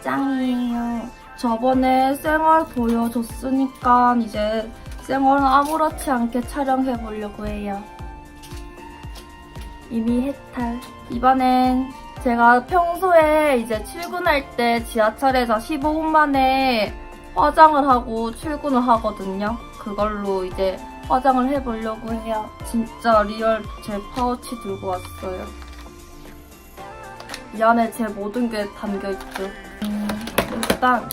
짱이에요. 저번에 생얼 보여줬으니까 이제 생얼은 아무렇지 않게 촬영해 보려고 해요. 이미 해탈. 이번엔 제가 평소에 이제 출근할 때 지하철에서 15분 만에 화장을 하고 출근을 하거든요. 그걸로 이제 화장을 해보려고 해요. 진짜 리얼 제 파우치 들고 왔어요. 이 안에 제 모든 게 담겨있죠. 음, 일단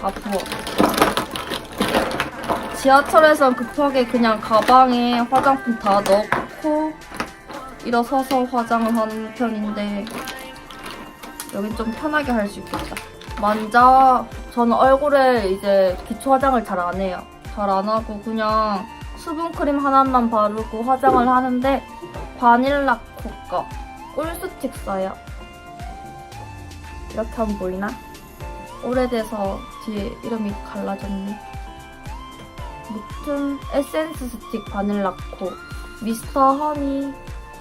다 부어. 지하철에선 급하게 그냥 가방에 화장품 다 넣고 일어서서 화장을 하는 편인데 여긴 좀 편하게 할 수 있겠다. 먼저 저는 얼굴에 이제 기초 화장을 잘 안 해요. 잘 안 하고 그냥 수분크림 하나만 바르고 화장을 하는데 바닐라 코거 꿀스틱 써요. 이렇게 하면 보이나? 오래돼서 뒤에 이름이 갈라졌네. 무튼 에센스 스틱 바닐라 코 미스터 허니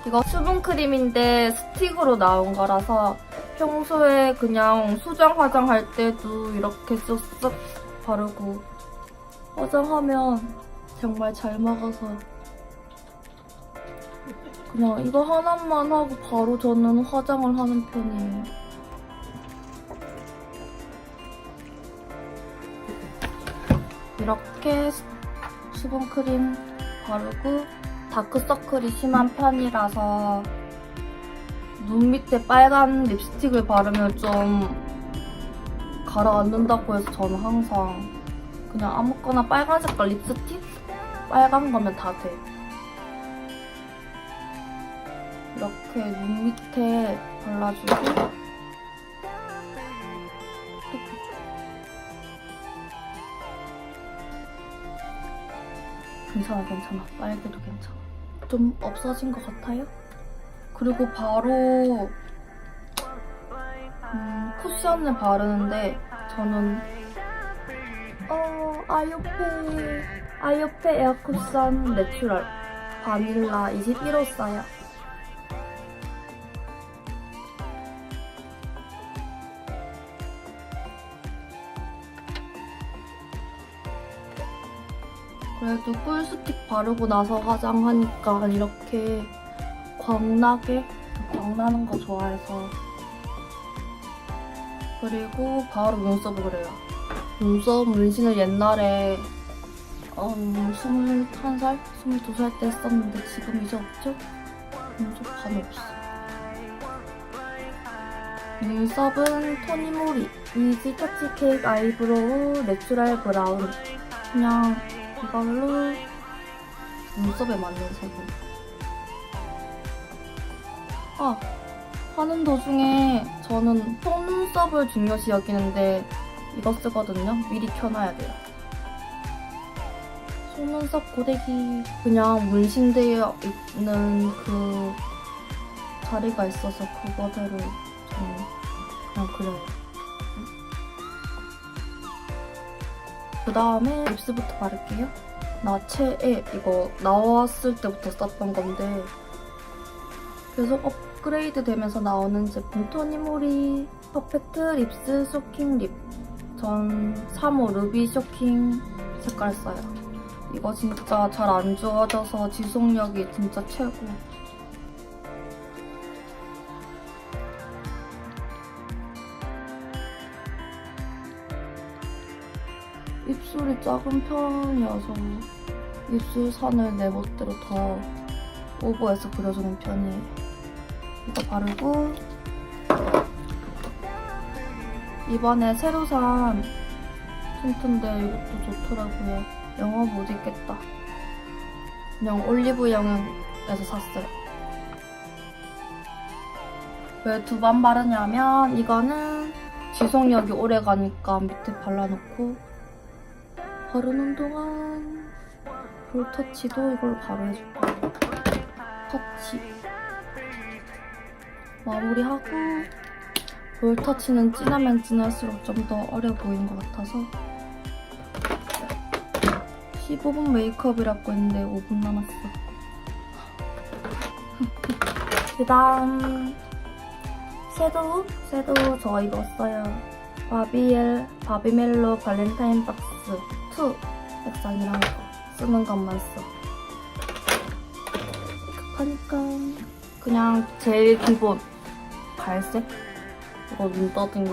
이거 수분크림인데 스틱으로 나온 거라서 평소에 그냥 수정 화장할 때도 이렇게 쓱쓱 바르고 화장하면 정말 잘 먹어서 그냥 이거 하나만 하고 바로 저는 화장을 하는 편이에요. 이렇게 수- 수분크림 바르고 다크서클이 심한 편이라서 눈 밑에 빨간 립스틱을 바르면 좀 가라앉는다고 해서 저는 항상 그냥 아무거나 빨간 색깔 립스틱? 빨간 거면 다 돼. 이렇게 눈 밑에 발라주고 괜찮아 괜찮아? 빨개도 괜찮아? 좀 없어진 것 같아요? 그리고 바로 음, 쿠션을 바르는데 저는 어 아요페 아요페 에어 쿠션 내추럴 바닐라 21호 써요 그래도 꿀스틱 바르고 나서 화장하니까 이렇게 광나게 광나는 거 좋아해서 그리고 바로 눈썹을 그려요 눈썹 문신을 옛날에 음, 21살? 22살 때 했었는데 지금 이제 없죠? 눈썹 반 없어 눈썹은 토니모리 이지 터치 케이크 아이브로우 내추럴 브라운 그냥 이걸로 눈썹에 맞는 색으로. 아 하는 도중에 저는 속눈썹을 중요시 여기는데 이거 쓰거든요. 미리 켜놔야 돼요. 속눈썹 고데기. 그냥 문신되어 있는 그 자리가 있어서 그거대로 저는 그냥 그려요 그 다음에 립스부터 바를게요. 나체에 이거 나왔을 때부터 썼던 건데 계속 업그레이드 되면서 나오는 제품 토니모리 퍼펙트 립스 쇼킹 립. 전 3호 루비 쇼킹 색깔 써요. 이거 진짜 잘안 지워져서 지속력이 진짜 최고. 입술이 작은 편이어서 입술선을 내 멋대로 더 오버해서 그려주는 편이에요. 이거 바르고 이번에 새로 산 틴트인데 이것도 좋더라고요. 영어 못 읽겠다. 그냥 올리브영에서 샀어요. 왜 두 번 바르냐면 이거는 지속력이 오래 가니까 밑에 발라놓고 바르는 동안 볼 터치도 이걸 바로 해줄 거예요. 터치. 마무리하고 볼 터치는 진하면 진할수록 좀 더 어려 보이는 것 같아서 15분 메이크업이라고 했는데 5분 남았어. 그 다음 섀도우? 섀도우 저 써요. 바비엘 바비멜로 발렌타인 박스 2 색상이랑 이거 쓰는 것만 써. 급하니까. 그냥 제일 기본 갈색? 이거 눈 떠등이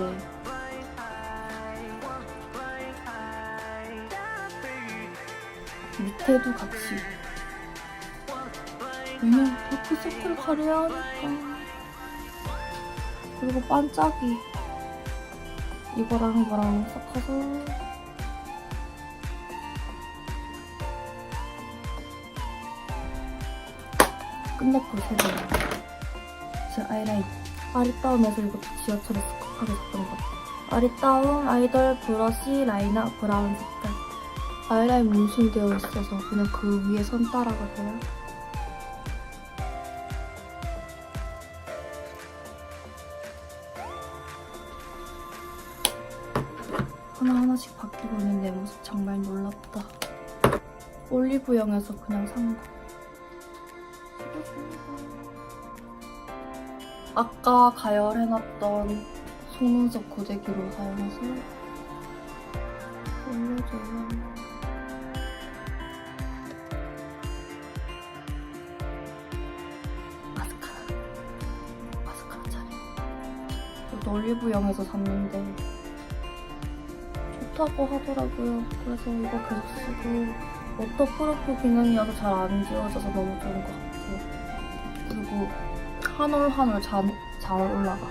밑에도 같이. 왜냐면 다크서클 가려야 하니까. 그리고 반짝이. 이거랑 이거랑 섞어서 끝냈고 세번 제 아이라인 아리따움에서 이것도 지하철에서 급하게 샀던 것 같아 아리따움 아이돌 브러쉬 라이너 브라운 색깔 아이라인 문신되어 있어서 그냥 그 위에 선 따라가 돼요 하나하나씩 바뀌고 있는 내 모습 정말 놀랍다. 올리브영에서 그냥 산 거. 아까 가열해놨던 속눈썹 고데기로 사용해서 올려줘요. 마스카라. 마스카라 차례. 이것도 올리브영에서 샀는데 좋다고 하더라고요. 그래서 이거 계속 쓰고 워터프루프 기능이어서 잘 안 지워져서 너무 좋은 것 같아요. 그리고 한 올 한올 잘, 잘 올라가.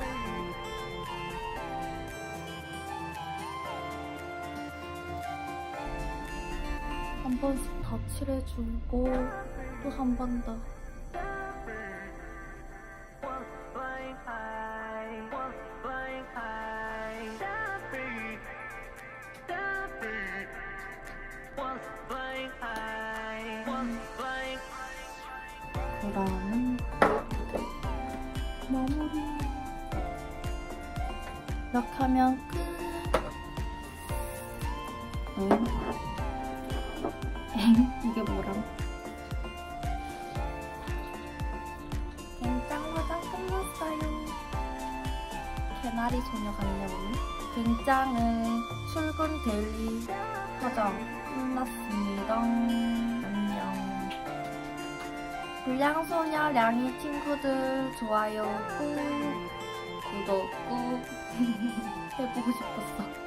한 번씩 다 칠해주고 또 한 번 더. 그다음 이렇게 하면 끝. 응? 엥? 이게 뭐람? 갱짱 화장 끝났어요. 개나리 소녀 같네 오늘. 갱짱은 출근 데일리 화장 끝났습니다. 안녕. 불량소녀 량이 친구들 좋아요 꾹 구독 꾹 해보고 싶었어.